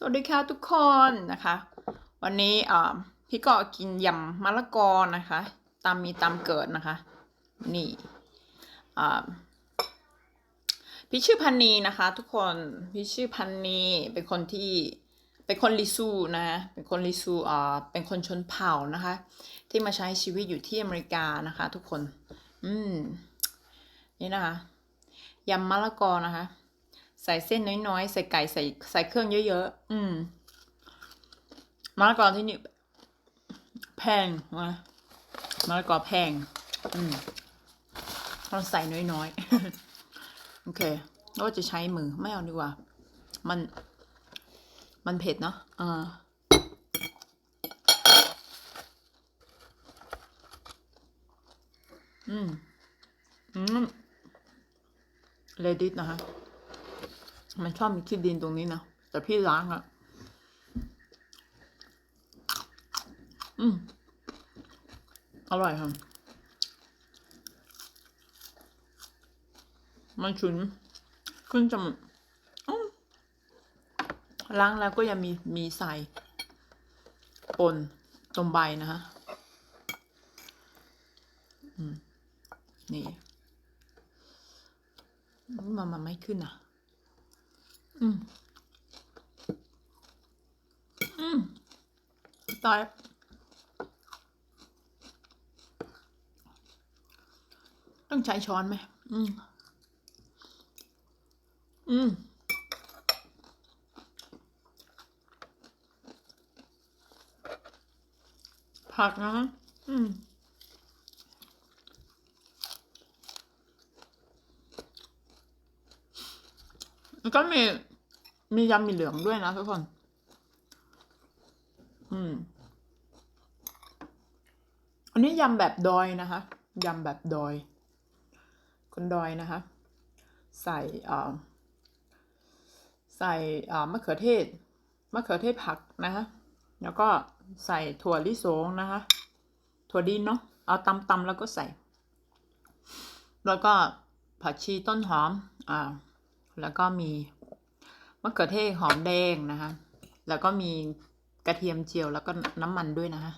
สวัสดีค่ะทุกคนนะคะ วันนี้พี่ก็กินยำมะละกอนะคะตามมีตามเกิดนะคะ นี่พี่ชื่อพันนีนะคะ ทุกคนพี่ชื่อพันนีเป็นคนที่เป็นคนลิซูนะเป็นคนลิซูอ่าเป็นคนชนเผ่านะคะ ที่มาใช้ชีวิตอยู่ที่อเมริกานะคะ ทุกคน อืมนี่นะคะยำมะละกอนะคะ ใส่เส้นน้อยๆ ใส่ไก่ใส่ใส่เครื่องเยอะๆ อืมมะละกอที่นี่แพงนะมะละกอแพง อืมเราใส่น้อยๆ โอเคก็จะใช้มือไม่เอาดีกว่า มัน มันเผ็ดเนาะอ่าอืม อืมเลดิสนะคะ มันชอบมีขี้ดินตรงนี้นะแต่พี่ล้างอะอืมอร่อยค่ะมันฉุนขึ้นจมูกล้างแล้วก็ยังมีมีใส่ปนตรงใบนะฮะนี่มันมันไม่ขึ้นอะ อืมอืมตายต้องใช้ช้อนไหม อืม อืม ผักนะ อืม แล้วก็มีมียำมีเหลืองด้วยนะทุกคน อืม อันนี้ยำแบบดอยนะคะยำแบบดอย คนดอยนะคะ ใส่อ่าใส่อ่ามะเขือเทศมะเขือเทศผักนะคะแล้วก็ใส่ถั่วลิสงนะคะ ถั่วดินเนาะเอาตำตำแล้วก็ใส่ แล้วก็ผักชีต้นหอม อ่า แล้วก็มีมะเขือเทศหอมแดงนะคะ แล้วก็มีกระเทียมเจียวแล้วก็น้ำมันด้วยนะคะ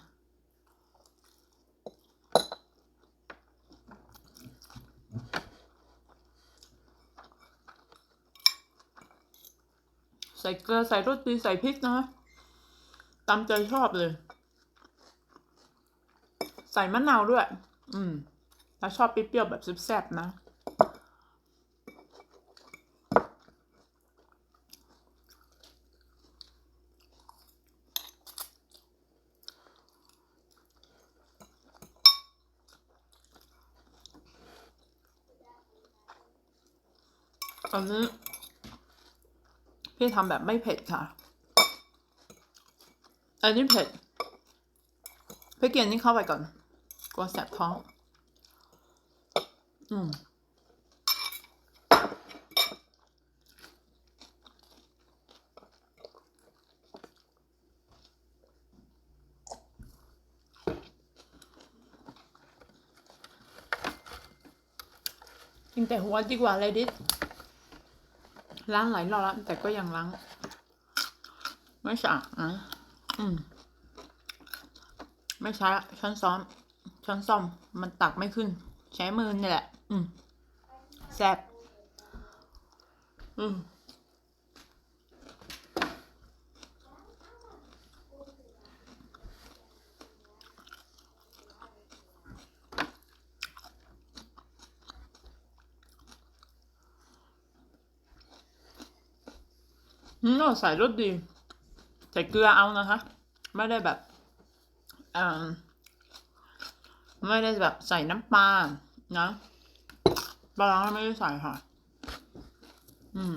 ใส่เกลือใส่รสดีใส่พริกนะคะตามใจชอบเลย ใส่มะนาวด้วย อืม ถ้าชอบเปรี้ยวแบบแซ่บๆนะ อันนี้พี่ทำแบบไม่เผ็ดค่ะ อันนี้เผ็ดพี่เกียนนี่เข้าไปก่อนกลัวแสบท้อง อืมกินแต่หัวดีกว่าเลยดิ ล้างหลายรอบแล้วแต่ก็ยังล้าง ไม่สะอาดนะอืม ไม่ใช้ช้อนซ้อมช้อนซ่อมมันตักไม่ขึ้น ใช้มือนี่แหละ อืมแซ่บอืม อืมใส่รสดี ใส่เกลือเอานะคะ ไม่ได้แบบอ่อไม่ได้แบบใส่น้ำปลานะปลาร้าไม่ได้ใส่ค่ะ อืม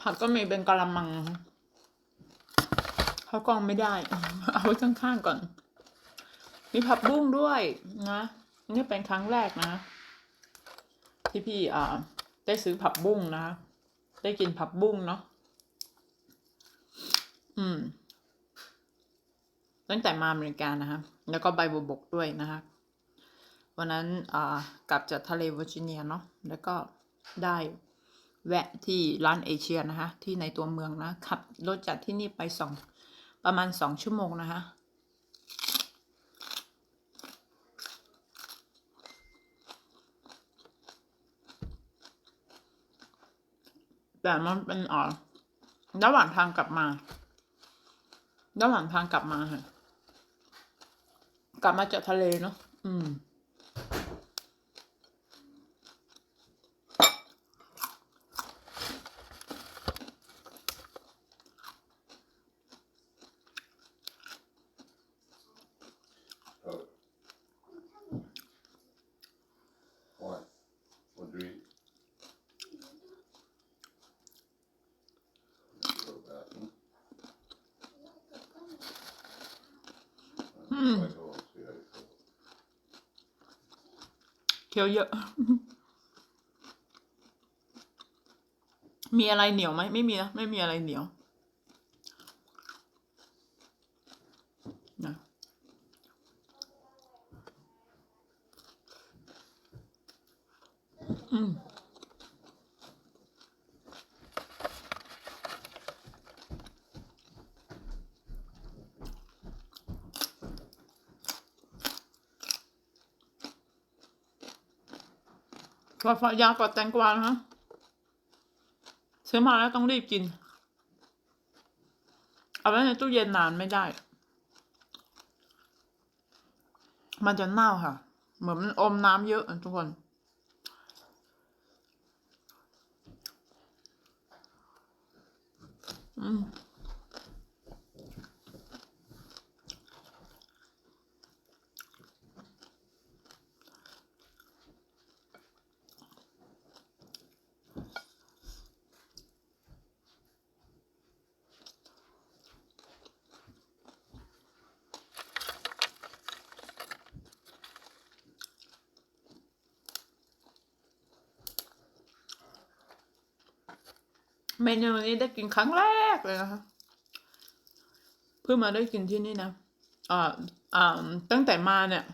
ผักก็มีเป็นกะละมัง เขากองไม่ได้ เอาไว้ข้างๆก่อน มีผักบุ้งด้วยนะนี่เป็นครั้งแรกนะ ที่พี่อ่าได้ซื้อผักบุ้งนะ ได้กินผักบุ้งเนาะอืม ตั้งแต่มาอเมริกานะคะแล้วก็ใบบัวบกด้วยนะคะ วันนั้นอ่ากลับจากทะเลเวอร์จิเนียเนาะ แล้วก็ได้แวะที่ร้านเอเชียนะคะ ที่ในตัวเมืองนะขับรถจากที่นี่ไปสองประมาณสองชั่วโมงนะคะ แต่มันเป็นอ๋อระหว่างทางกลับมา ระหว่างทางกลับมาค่ะ กลับมาจากทะเลเนาะ อืม เคี้ยวเยอะ มีอะไรเหนียวไหมไม่มีนะไม่มีอะไรเหนียวนะอืม กาแฟยากว่าแตงกวานะฮะซื้อมาแล้วต้องรีบกิน เอาไว้ในตู้เย็นนานไม่ได้ มันจะเน่าค่ะ เหมือนมันอมน้ำเยอะอะทุกคน อืม เมนูนี้ได้กินครั้งแรกเลยนะคะ เพิ่งมาได้กินที่นี่นะอ่าอ่าตั้งแต่มาเนี่ย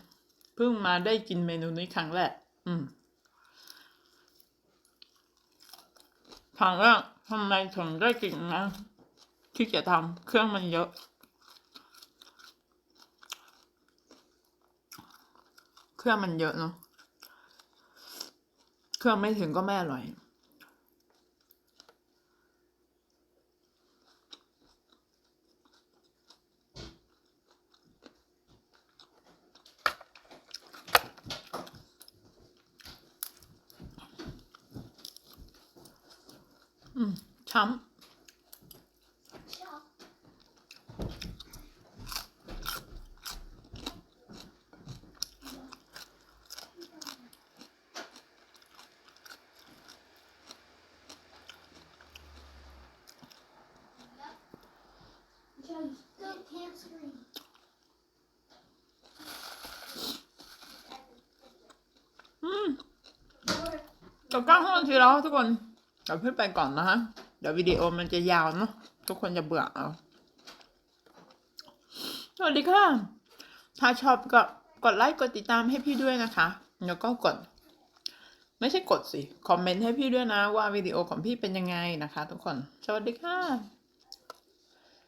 เพิ่งมาได้กินเมนูนี้ครั้งแรก อืมถามว่าทำไมถึงได้กินนะที่จะทำเครื่องมันเยอะ เครื่องมันเยอะเนาะ เครื่องไม่ถึงก็ไม่อร่อย อืมช้ำ Joe, you still can't scream. อืม Or จบเก้นาทีแล้วทุกคนเดี๋ยวพี่ไปก่อนนะฮะ เดี๋ยววิดีโอมันจะยาวเนาะทุกคนจะเบื่อเอาสวัสดีค่ะ ถ้าชอบก็กดไลค์กดติดตามให้พี่ด้วยนะคะ แล้วก็กด ไม่ใช่กดสิ คอมเมนต์ให้พี่ด้วยนะว่าวิดีโอของพี่เป็นยังไงนะคะ ทุกคน สวัสดีค่ะ